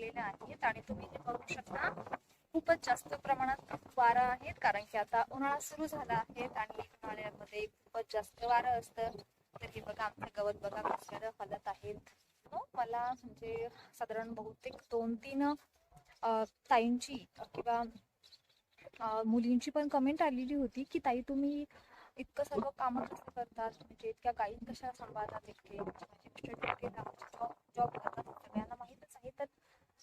लागलेल्या आहेत आणि तुम्ही हे बघू शकता. खूपच जास्त प्रमाणात वारा आहेत कारण की आता उन्हाळा सुरू झाला आहे आणि उन्हाळ्यामध्ये खूपच जास्त वारं असतं. तर हे बघा आमचं गवत बघा कसं हलत आहेत हो, मला म्हणजे साधारण बहुतेक दोन तीन ताईंची किंवा मुलींची पण कमेंट आलेली होती की ताई तुम्ही इतकं सर्व कामं कसं करतात? म्हणजे इतक्या गायी कशा सांभाळतात इतके म्हणजे माझे मिस्टर जॉब करतात सगळ्यांना माहीतच आहे तर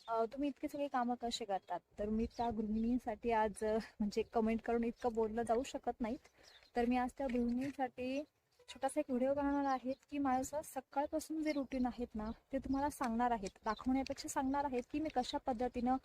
अ, तुम्ही इतके सगळे कामं कसे करतात? तर मी त्या गृहिणींसाठी आज म्हणजे कमेंट करून इतकं बोललं जाऊ शकत नाहीत. तर मी आज त्या गृहिणींसाठी छोटासा एक व्हिडिओ बनवणार आहेत की माझं सकाळपासून जे रुटीन आहेत ना ते तुम्हाला सांगणार आहेत. दाखवण्यापेक्षा सांगणार आहेत की मी कशा पद्धतीनं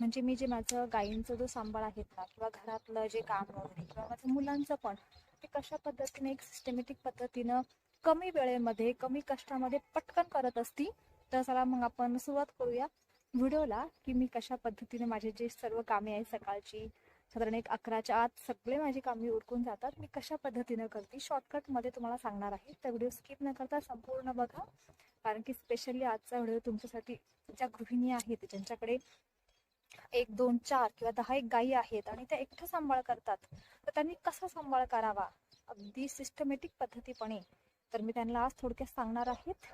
म्हणजे मी जे माझं गायींचं जो सांभाळ आहेत ना किंवा घरातलं जे काम वगैरे किंवा माझं मुलांचं पण ते कशा पद्धतीने एक सिस्टमॅटिक पद्धतीनं कमी वेळेमध्ये कमी कष्टामध्ये पटकन करत असती तर चला मग आपण सुरुवात करूया. व्हिडिओला की मी कशा पद्धतीने माझे जे सर्व कामे आहेत सकाळची साधारण एक अकराच्या आत सगळे माझी कामे उरकून जातात मी कशा पद्धतीनं करते शॉर्टकटमध्ये तुम्हाला सांगणार आहे. तर व्हिडिओ स्किप न करता संपूर्ण बघा. कारण की स्पेशली आजचा व्हिडिओ तुमच्यासाठी ज्या गृहिणी आहेत ज्यांच्याकडे एक दोन चार किंवा दहा एक गायी आहेत आणि त्या एकटं सांभाळ करतात तर त्यांनी कसा सांभाळ करावा? अगदी सिस्टमॅटिक पद्धतीपणे. तर मी त्यांना आज थोडक्यात सांगणार आहेत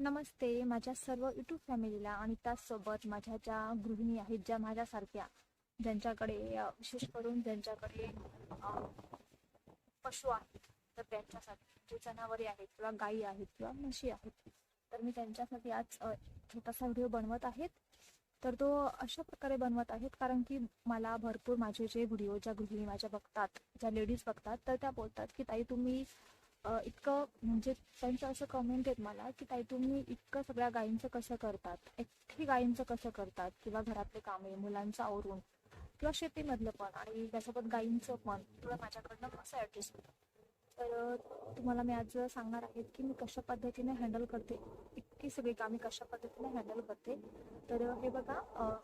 नमस्ते माझ्या सर्व युट्यूब फॅमिलीला आणि त्याचसोबत माझ्या ज्या गृहिणी आहेत ज्या माझ्यासारख्या ज्यांच्याकडे विशेष करून ज्यांच्याकडे पशु आहेत तर त्यांच्यासाठी जे जनावरे आहेत किंवा गायी आहेत किंवा म्हशी आहेत तर मी त्यांच्यासाठी आज छोटासा व्हिडिओ बनवत आहेत. तर तो अशा प्रकारे बनवत आहेत कारण की मला भरपूर माझे जे व्हिडिओ ज्या गृहिणी माझ्या बघतात ज्या लेडीज बघतात तर त्या बोलतात की ताई तुम्ही इतकं म्हणजे त्यांचं असं कमेंट आहेत मला की ताई तुम्ही इतकं सगळ्या गायींचं कसं करतात? एकही गायींचं कसं करतात? किंवा घरातले कामे मुलांचं आवरून? किंवा शेतीमधलं पण आणि त्यासोबत गायींचं पण? थोडं माझ्याकडनं कसं ॲडजस्ट होतं. तर तुम्हाला मी आज सांगणार आहे की मी कशा पद्धतीने हँडल करते. इतकी सगळी कामे कशा पद्धतीने हँडल करते. तर हे बघा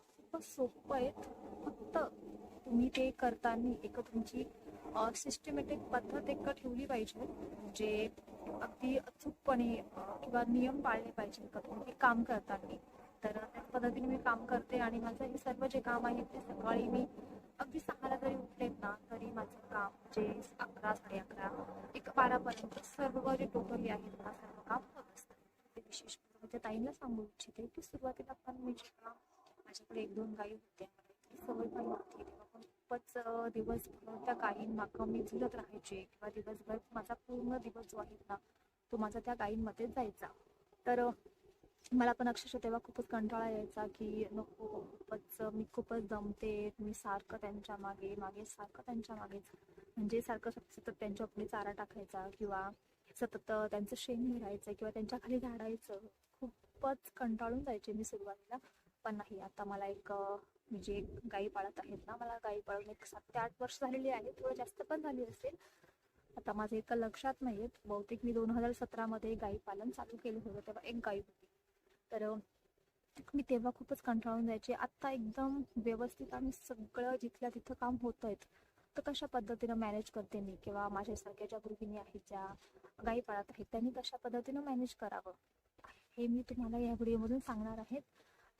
खूपच सोपं आहेत फक्त तुम्ही ते करताना एक तुमची सिस्टमॅटिक पद्धत एक ठेवली पाहिजे म्हणजे अगदी अचूकपणे किंवा नियम पाळले पाहिजे का तुम्ही काम करताना तर त्या पद्धतीने मी काम करते आणि माझं हे सर्व जे काम आहे ते सकाळी मी अगदी सहाला जरी उठले ना तरी माझं काम जे अकरा साडे अकरा एक बारापर्यंत सर्व जे टोटली आहेत ना सर्व काम होत असतं. ते विशेष करून म्हणजे ताईंना सांगू इच्छिते की सुरुवातीला पण मी जेव्हा माझ्याकडे एक दोन गायी होत्या ती सवय पण होती खूपच दिवसभर त्या गायींमागं मी झुलत राहायचे किंवा दिवसभर माझा पूर्ण दिवस जो आहे ना तो माझा त्या गायींमध्ये जायचा. तर मला पण अक्षरशः तेव्हा खूपच कंटाळा यायचा की नको खूपच मी खूपच दमते मी सारखं त्यांच्या मागे मागे सारखं त्यांच्या मागेच म्हणजे सारखं सतत त्यांच्या पुढे चारा टाकायचा किंवा सतत त्यांचं शेण मिळायचं किंवा त्यांच्या खाली झाडायचं. खूपच कंटाळून जायचे मी सुरुवातीला. पण नाही आता मला एक म्हणजे मी जे गाई पाळत आहेत ना मला गाई पाळून एक सात ते आठ वर्ष झालेली आहे. थोडं जास्त पण झाली असेल. आता माझं इतकं लक्षात नाही आहेत बहुतेक मी दोन हजार सतरामध्ये गाई पालन चालू केलं होतं तेव्हा एक गाई होती. तर मी तेव्हा खूपच कंटाळून जायचे. आत्ता एकदम व्यवस्थित आणि सगळं जिथल्या तिथं काम होत आहेत तर कशा पद्धतीनं मॅनेज करते मी? किंवा माझ्यासारख्या ज्या गृहिणी आहेत ज्या गाई पाळत आहेत त्यांनी कशा पद्धतीनं मॅनेज करावं? हे मी तुम्हाला या व्हिडिओमधून सांगणार आहेत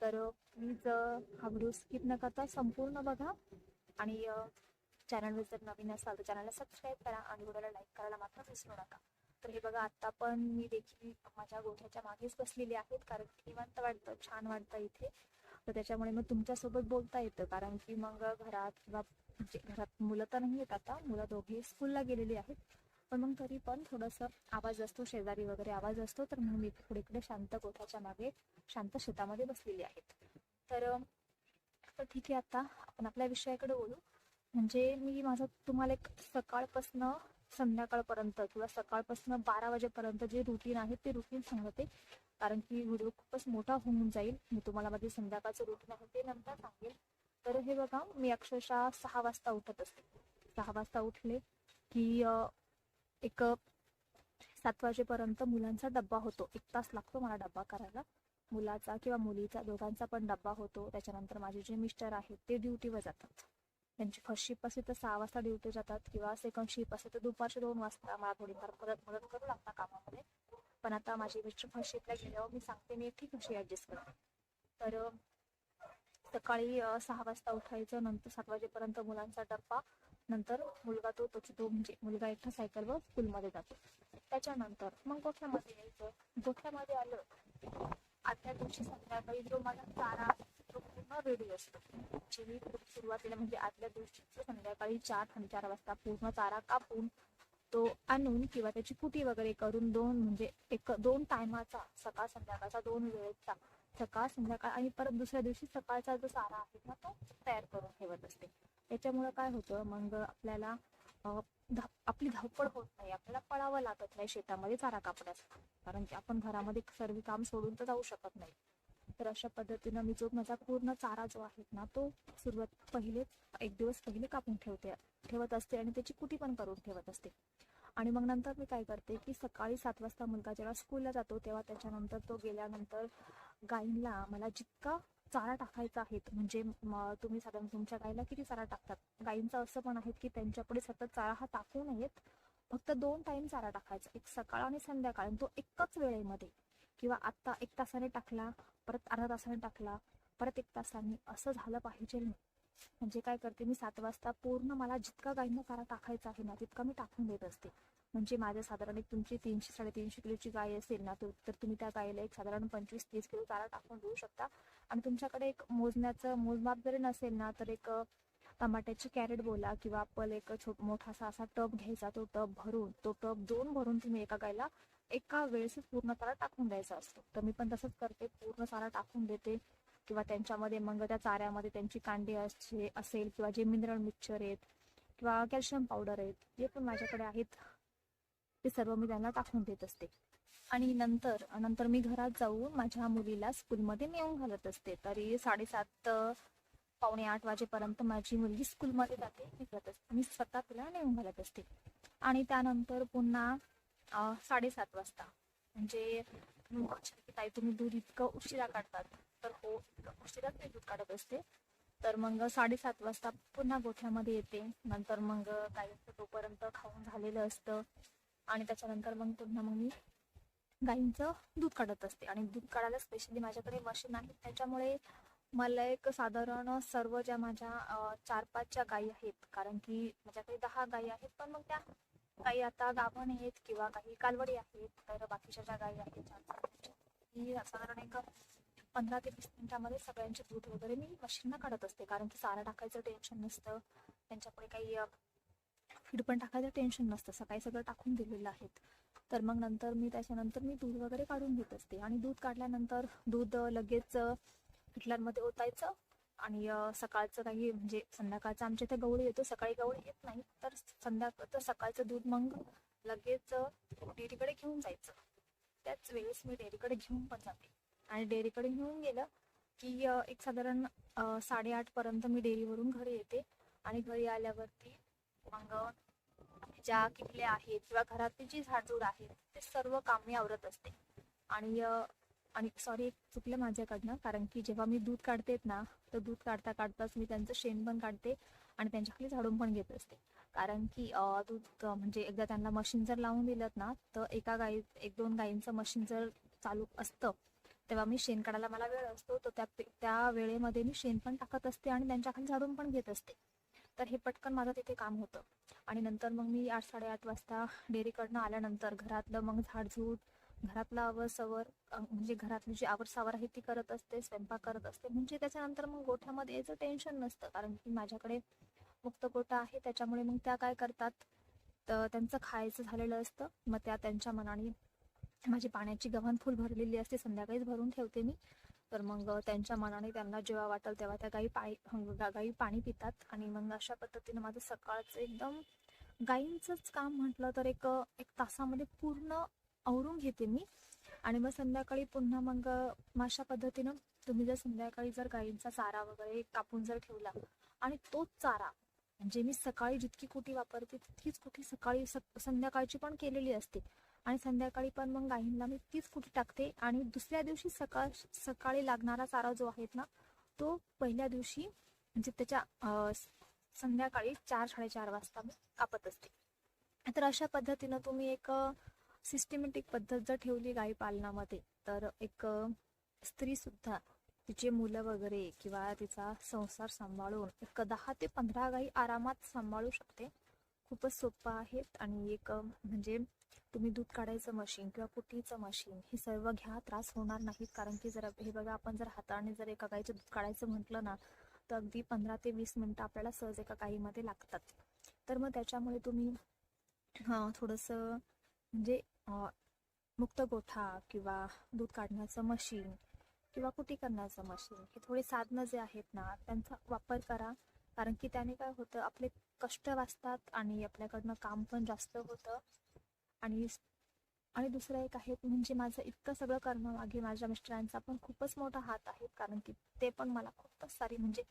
तर प्लीज हा व्हिडिओ स्किप न करता संपूर्ण बघा. आणि चॅनलवर जर नवीन असाल तर चॅनलला सबस्क्राईब करा आणि व्हिडिओला लाईक करायला मात्र विसरू नका. तर हे बघा आता पण मी देखील माझ्या गोठ्याच्या मागेच बसलेली आहेत कारण की निवांत वाटतं छान वाटतं इथे. तर त्याच्यामुळे मग तुमच्यासोबत बोलता येतं कारण की मग घरात किंवा घरात मुलं तर नाही आहेत आता. मुलं दोघे स्कूलला गेलेली आहेत. पण मग तरी पण थोडंसं आवाज असतो शेजारी वगैरे आवाज असतो तर म्हणून मी पुढे इकडे शांत गोठ्याच्या मागे शांत शेतामध्ये बसलेली आहेत तर तर ठीक आहे आता आपण आपल्या विषयाकडे बोलू. म्हणजे मी माझं तुम्हाला एक सकाळपासनं संध्याकाळपर्यंत किंवा सकाळपासून बारा वाजेपर्यंत जे रुटीन आहे ते रुटीन सांगते. कारण की व्हिडिओ खूपच मोठा होऊन जाईल. मी तुम्हाला माझे संध्याकाळचं रुटीन आहे ते नंतर सांगेल तर हे बघा मी अक्षरशः सहा वाजता उठत असते. सहा वाजता उठले की एक सात वाजेपर्यंत मुलांचा डब्बा होतो. एक तास लागतो मला डब्बा करायला. मुलाचा किंवा मुलीचा दोघांचा पण डब्बा होतो. त्याच्यानंतर माझे जे मिस्टर आहेत ते ड्युटीवर जातात. त्यांची फर्स्ट शिप असेल तर सहा वाजता ड्युटी जातात किंवा सेकंड शिप असेल तर दुपारचे दोन वाजता. मला थोडीफार मदत मदत करू लागतात कामामध्ये. पण आता माझी मिस्टर फर्स्ट शिपला गेल्यावर मी सांगते मी ठीक अशी ॲडजस्ट करते. तर सकाळी सहा वाजता उठायचं नंतर सात वाजेपर्यंत मुलांचा डब्बा. नंतर मुलगा तो त्याची तो म्हणजे मुलगा एकटा सायकलवर स्कूलमध्ये जातो. त्याच्यानंतर मग गोठ्यामध्ये यायचं. गोठ्यामध्ये आलं. आदल्या दिवशी संध्याकाळी जो माझा चारा तो पूर्ण रेडी असतो. जी मी सुरुवातीला म्हणजे आदल्या दिवशी संध्याकाळी चार चार वाजता पूर्ण चारा कापून तो आणून किंवा त्याची कुटी वगैरे करून दोन म्हणजे एक दोन टायमाचा सकाळ संध्याकाळचा दोन वेळेचा सकाळ संध्याकाळ आणि परत दुसऱ्या दिवशी सकाळचा जो चारा आहे ना तो तयार करून ठेवत असते. त्याच्यामुळं काय होतं? मग आपल्याला आपली धावपळ होत नाही. आपल्याला पळावं लागत नाही शेतामध्ये चारा कापण्यासाठी कारण की आपण घरामध्ये सर्व काम सोडून तर जाऊ शकत नाही. तर अशा पद्धतीनं मी जो माझा पूर्ण चारा जो आहे ना तो सुरुवात पहिले एक दिवस पहिले कापून ठेवते ठेवत असते आणि त्याची कुटी पण करून ठेवत असते. आणि मग नंतर मी काय करते की सकाळी सात वाजता मुलगा जेव्हा स्कूलला जातो तेव्हा त्याच्यानंतर तो गेल्यानंतर गाईंना मला जितका चारा टाकायचा आहेत म्हणजे तुम्ही साधारण तुमच्या गाईला किती चारा टाकतात? गाईंचं असं पण आहे की त्यांच्यापुढे सतत चारा हा टाकू नयेत. फक्त दोन टाइम चारा टाकायचा. एक सकाळ आणि संध्याकाळ. तो एकच वेळेमध्ये. किंवा आत्ता एक तासाने टाकला परत अर्धा तासाने टाकला परत एक तासाने. असं झालं पाहिजे नाही. म्हणजे काय करते मी सात वाजता पूर्ण मला जितका गाईंना चारा टाकायचा आहे ना तितका मी टाकून देत असते. म्हणजे माझ्या साधारण एक तुमची तीनशे साडेतीनशे किलोची गाय असेल ना तर तुम्ही त्या गायीला एक साधारण पंचवीस तीस किलो चारा टाकून देऊ शकता. आणि तुमच्याकडे एक मोजण्याचं मोजमाप जरी नसेल ना तर एक टमाट्याची कॅरेट बोला किंवा आपण एक छोट मोठासा असा टब घ्यायचा तो टब भरून तो टब दोन भरून तुम्ही एका गायला एका वेळेस पूर्ण चारा टाकून द्यायचा असतो. तर मी पण तसंच करते पूर्ण चारा टाकून देते. किंवा त्यांच्यामध्ये मग त्या चाऱ्यामध्ये त्यांची कांडी असे असेल किंवा जे मिनरल मिक्सचर आहेत किंवा कॅल्शियम पावडर आहेत जे पण माझ्याकडे आहेत. ते सर्व मी त्यांना टाकून देत असते. आणि नंतर नंतर मी घरात जाऊन माझ्या मुलीला स्कूलमध्ये नेऊन घालत असते. तरी साडेसात पावणे आठ वाजेपर्यंत माझी मुलगी स्कूलमध्ये जाते मी असते मी स्वतः तिला नेऊन घालत असते. आणि त्यानंतर पुन्हा साडेसात वाजता. म्हणजे ताई तुम्ही दूध इतकं उशिरा काढतात. तर हो इतकं उशिराच मी दूध काढत असते. तर मग साडेसात वाजता पुन्हा गोठ्यामध्ये येते. नंतर मग काही तोपर्यंत खाऊन झालेलं असतं. आणि त्याच्यानंतर मग पुन्हा मग मी गाईंचं दूध काढत असते. आणि दूध काढायला स्पेशली माझ्याकडे मशीन आहे. त्याच्यामुळे मला एक साधारण सर्व ज्या माझ्या चार पाचच्या गायी आहेत कारण की माझ्याकडे दहा गायी आहेत पण मग त्या काही आता गाभण आहेत किंवा काही कालवडी आहेत तर बाकीच्या ज्या गायी आहेत चार साधारण एक पंधरा ते वीस मिनिटामध्ये सगळ्यांचे दूध वगैरे मी मशीनला काढत असते. कारण की चारा टाकायचं टेन्शन नसतं. त्यांच्यापुढे काही फीड पण टाकायचं टेन्शन नसतं. सकाळी सगळं टाकून दिलेलं आहेत. तर मग नंतर मी त्याच्यानंतर मी दूध वगैरे काढून घेत असते. आणि दूध काढल्यानंतर दूध लगेच हिटलरमध्ये ओतायचं. आणि सकाळचं काही म्हणजे संध्याकाळचं आमच्या इथे गवळी येतो. सकाळी गवळी येत नाही. तर संध्याकाळ तर सकाळचं दूध मग लगेच डेअरीकडे घेऊन जायचं. त्याच वेळेस मी डेअरीकडे घेऊन पण जाते. आणि डेअरीकडे घेऊन गेलं की एक साधारण साडेआठपर्यंत साडेआठ पर्यंत मी डेअरीवरून घरी येते. आणि घरी आल्यावरती मग ज्या किल्ले आहेत किंवा घरातली जी झाडझूड आहेत ते सर्व काम मी आवरत असते. आणि आणि सॉरी चुकलं माझ्याकडनं कारण की जेव्हा मी दूध काढतेत ना तर दूध काढता काढताच मी त्यांचं शेण पण काढते आणि त्यांच्याकडे झाडून पण घेत असते. कारण की दूध म्हणजे एकदा त्यांना मशीन जर लावून दिलं ना तर एका गाई एक दोन गायींचं मशीन जर चालू असतं तेव्हा मी शेण काढायला मला वेळ असतो तर त्या त्या वेळेमध्ये मी शेण पण टाकत असते आणि त्यांच्याखाली झाडून पण घेत असते. तर हे पटकन माझं तिथे काम होतं. आणि नंतर मग मी आठ साडेआठ वाजता डेअरीकडनं आल्यानंतर घरातलं मग झाडझूड घरातलं आवर सवर म्हणजे घरातली जी आवरसावर आहे ती करत असते स्वयंपाक करत असते. म्हणजे त्याच्यानंतर मग गोठ्यामध्ये याचं टेन्शन नसतं. कारण की माझ्याकडे मुक्त गोठा आहे त्याच्यामुळे मग त्या काय करतात? तर त्यांचं खायचं झालेलं असतं. मग त्या त्यांच्या मनाने माझी पाण्याची गव्हाण फुल भरलेली असते. संध्याकाळीच भरून ठेवते मी. तर मग त्यांच्या मनाने त्यांना जेव्हा वाटेल तेव्हा त्या गाई पाणी गाई पाणी पितात. आणि मग अशा पद्धतीने माझं सकाळचं एकदम गाईंचंच काम म्हटलं तर एक एक तासामध्ये पूर्ण आवरून घेते मी. आणि मग संध्याकाळी पुन्हा मग मग अशा पद्धतीनं तुम्ही जर संध्याकाळी जर गाईंचा चारा वगैरे कापून जर ठेवला आणि तोच चारा म्हणजे मी सकाळी जितकी कुटी वापरते तितकीच कुटी सकाळी संध्याकाळची पण केलेली असते. आणि संध्याकाळी पण मग गाईंना मी तीच कुठे टाकते. आणि दुसऱ्या दिवशी सकाळ सकाळी लागणारा चारा जो आहे ना तो पहिल्या दिवशी म्हणजे त्याच्या संध्याकाळी चार साडेचार वाजता मी कापत असते. तर अशा पद्धतीनं तुम्ही एक सिस्टमॅटिक पद्धत जर ठेवली गाई पालनामध्ये तर एक स्त्री सुद्धा तिचे मुलं वगैरे किंवा तिचा संसार सांभाळून एक दहा ते पंधरा गाई आरामात सांभाळू शकते. खूपच सोपं आहे आणि एक म्हणजे तुम्ही दूध काढायचं मशीन किंवा कुटीचं मशीन हे सर्व घ्या त्रास होणार नाहीत. कारण की जर हे बघा आपण जर हाताने जर एका गाईचं दूध काढायचं म्हटलं ना तर अगदी पंधरा ते वीस मिनटं आपल्याला सहज एका गाईमध्ये लागतात. तर मग त्याच्यामुळे तुम्ही थोडंसं म्हणजे मुक्त गोठा किंवा दूध काढण्याचं मशीन किंवा कुटी करण्याचं मशीन हे थोडे साधनं जे आहेत ना त्यांचा वापर करा. कारण की त्याने काय होतं आपले कष्ट वाचतात आणि आपल्याकडनं काम पण जास्त होतं. आणि आणि दुसरं एक आहे म्हणजे माझं इतकं सगळं करणं मागे माझ्या मिस्टरांचा पण खूपच मोठा हात आहे कारण की ते पण मला खूपच सारी म्हणजे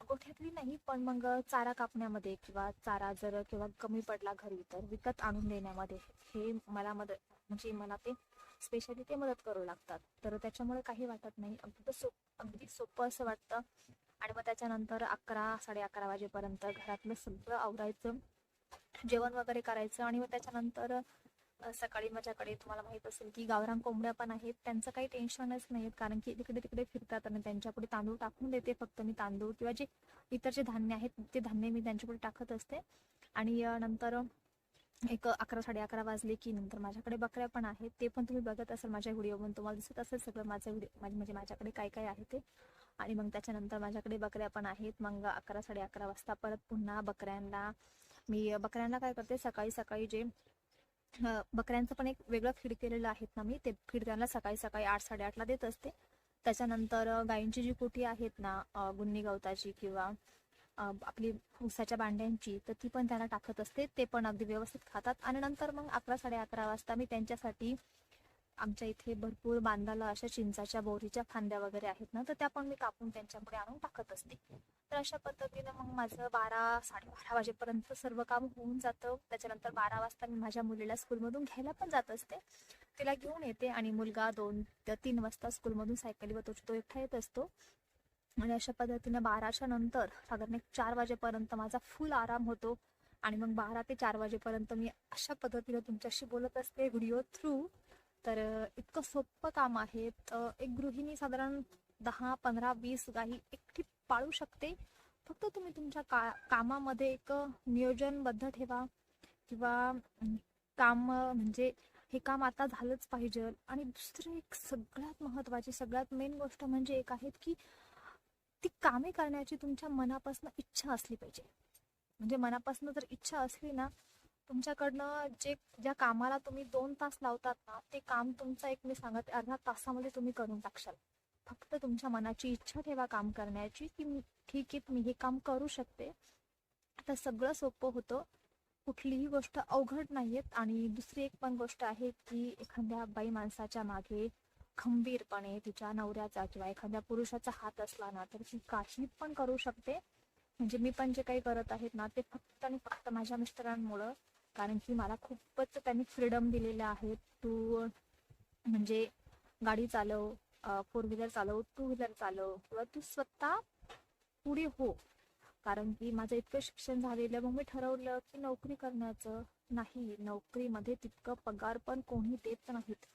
गोठ्यातली नाही पण मग चारा कापण्यामध्ये किंवा चारा जर किंवा कमी पडला घरी तर विकत आणून देण्यामध्ये हे मला मदत म्हणजे मला ते स्पेशली ते मदत करू लागतात. तर त्याच्यामुळे काही वाटत नाही. अगदी सोप अगदी सोपं असं वाटतं. आणि मग त्याच्यानंतर अकरा साडे अकरा वाजेपर्यंत घरातलं सगळं आवरायचं. जेवण वगैरे करायचं आणि मग त्याच्यानंतर सकाळी माझ्याकडे तुम्हाला माहीत असेल की गावरान कोंबड्या पण आहेत. त्यांचं काही टेन्शनच नाही कारण की तिकडे तिकडे फिरतात आणि त्यांच्यापुढे तांदूळ टाकून देते फक्त मी तांदूळ किंवा जे इतर जे धान्य आहेत ते धान्य मी त्यांच्यापुढे टाकत असते. आणि नंतर एक अकरा साडे अकरा वाजले की नंतर माझ्याकडे बकऱ्या पण आहेत. ते पण तुम्ही बघत असाल माझ्या व्हिडिओ पण तुम्हाला दिसत असेल सगळं माझं व्हिडिओ माझे म्हणजे माझ्याकडे काय काय आहे ते. आणि मग त्याच्यानंतर माझ्याकडे बकऱ्या पण आहेत. मग अकरा साडे अकरा वाजता परत पुन्हा बकऱ्यांना मी बकऱ्यांना काय करते सकाळी सकाळी जे बकऱ्यांचं पण एक वेगळं फीड केलेलं आहेत ना मी ते फीड त्यांना सकाळी सकाळी आठ साडेआठला देत असते. त्याच्यानंतर गायींची जी कुठी आहेत ना गुन्नी गवताची किंवा आपली ऊसाच्या भांड्यांची तर ती पण त्यांना टाकत असते. ते पण अगदी व्यवस्थित खातात. आणि नंतर मग अकरा साडे अकरा वाजता मी त्यांच्यासाठी आमच्या इथे भरपूर बांधाला अशा चिंचाच्या बोरीच्या फांद्या वगैरे आहेत ना तर त्या पण मी कापून त्यांच्यापुढे आणून टाकत असते. तर अशा पद्धतीनं मग माझं बारा साडेबारा वाजेपर्यंत सर्व काम होऊन जातं. त्याच्यानंतर बारा वाजता मी माझ्या मुलीला स्कूलमधून घ्यायला पण जात असते. तिला घेऊन येते आणि मुलगा दोन ते तीन वाजता स्कूलमधून सायकलीवर तो तो एकटा येत असतो. आणि अशा पद्धतीनं बाराच्या नंतर साधारण एक चार वाजेपर्यंत माझा फुल आराम होतो. आणि मग बारा ते चार वाजेपर्यंत मी अशा पद्धतीनं तुमच्याशी बोलत असते व्हिडिओ थ्रू. तर इतकं सोपं काम आहे. एक गृहिणी साधारण दहा पंधरा वीस गाई एकटी पाळू शकते. फक्त तुम्ही तुमच्या का कामामध्ये एक नियोजनबद्ध ठेवा. किंवा काम म्हणजे हे काम आता झालंच पाहिजे. आणि दुसरं एक सगळ्यात महत्त्वाची सगळ्यात मेन गोष्ट म्हणजे एक आहे की ती कामे करण्याची तुमच्या मनापासून इच्छा असली पाहिजे. म्हणजे मनापासून जर इच्छा असली ना तुमच्याकडनं जे ज्या कामाला तुम्ही दोन तास लावतात ना ते काम तुमचं एक मी सांगत अर्धा तासामध्ये तुम्ही करून टाकशाल. फक्त तुमच्या मनाची इच्छा ठेवा काम करण्याची की मी- ठीक आहे मी हे काम करू शकते. आता सगळं सोपं होतं. कुठलीही गोष्ट अवघड नाहीयेत. आणि दुसरी एक पण गोष्ट आहे की एखाद्या बाई माणसाच्या मागे खंबीरपणे तिच्या नवऱ्याचा किंवा एखाद्या पुरुषाचा हात असला ना तर ती काही पण करू शकते. म्हणजे मी पण जे काही करत आहेत ना ते फक्त आणि फक्त माझ्या मिस्टरांमुळं कारण की मला खूपच त्यांनी फ्रीडम दिलेलं आहे. तू म्हणजे गाडी चालव फोर व्हीलर चालव टू व्हीलर चालव किंवा तू स्वतः पुढे हो. कारण की माझं इतकं शिक्षण झालेलं मग मी ठरवलं की नोकरी करण्याचं नाही. नोकरीमध्ये तितकं पगार पण कोणी देत नाहीत.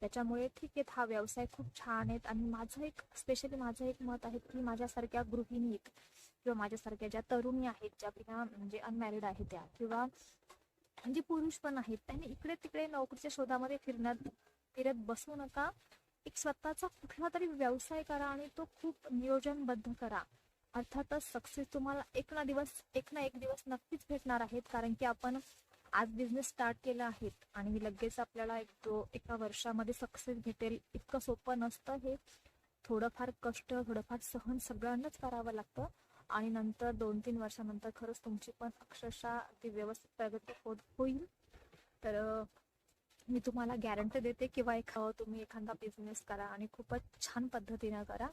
त्याच्यामुळे ठीक आहेत हा व्यवसाय खूप छान आहेत आणि माझं एक स्पेशली माझं एक मत आहे की माझ्यासारख्या गृहिणीत किंवा माझ्यासारख्या ज्या तरुणी आहेत ज्या बिना म्हणजे अनमॅरिड आहेत त्या किंवा जे पुरुष पण आहेत. त्यांनी इकडे तिकडे नोकरीच्या शोधामध्ये फिरण्यात फिरत बसू नका. एक स्वतःचा कुठला तरी व्यवसाय करा आणि तो खूप नियोजनबद्ध करा. अर्थातच सक्सेस तुम्हाला एक ना दिवस एक ना एक दिवस नक्कीच भेटणार आहेत. कारण की आपण आज बिझनेस स्टार्ट केला आहे आणि लगेच आपल्याला एक दो एका वर्षामध्ये सक्सेस भेटेल. इतकं सोपं नसतं हे. थोडंफार कष्ट थोडंफार सहन सगळ्यांनाच करावं लागतं. आणि नंतर दोन तीन वर्षानंतर खरंच तुमची पण अक्षरशः ती व्यवस्थित प्रगती होत होईल. तर मी तुम्हाला गॅरंटी देते किंवा एक तुम्ही एखादा बिझनेस करा आणि खूपच छान पद्धतीनं करा.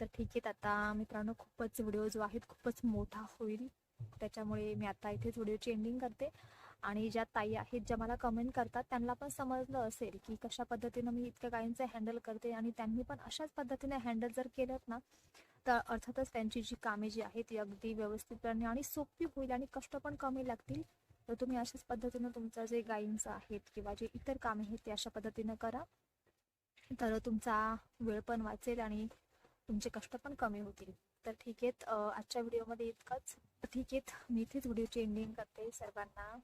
तर ठीक आहे आता मित्रांनो खूपच व्हिडिओ जो आहे खूपच मोठा होईल. त्याच्यामुळे मी आता इथेच व्हिडिओची एंडिंग करते. आणि ज्या ताई आहेत ज्या मला कमेंट करतात त्यांना पण समजलं असेल की कशा पद्धतीनं मी इतक्या गायींचं हँडल करते आणि त्यांनी पण अशाच पद्धतीने हँडल जर केलं ना तर अर्थातच त्यांची जी कामे जी आहेत ती अगदी व्यवस्थितपणे आणि सोपी होईल आणि कष्ट पण कमी लागतील. तर तुम्ही अशाच पद्धतीनं तुमचं जे गायींचं आहेत किंवा जे इतर कामे आहेत ते अशा पद्धतीनं करा. तर तुमचा वेळ पण वाचेल आणि तुमचे कष्ट पण कमी होतील. तर ठीक आहे आजच्या व्हिडिओमध्ये इतकंच. ठीक आहे मी इथेच व्हिडिओची एंडिंग करते. सर्वांना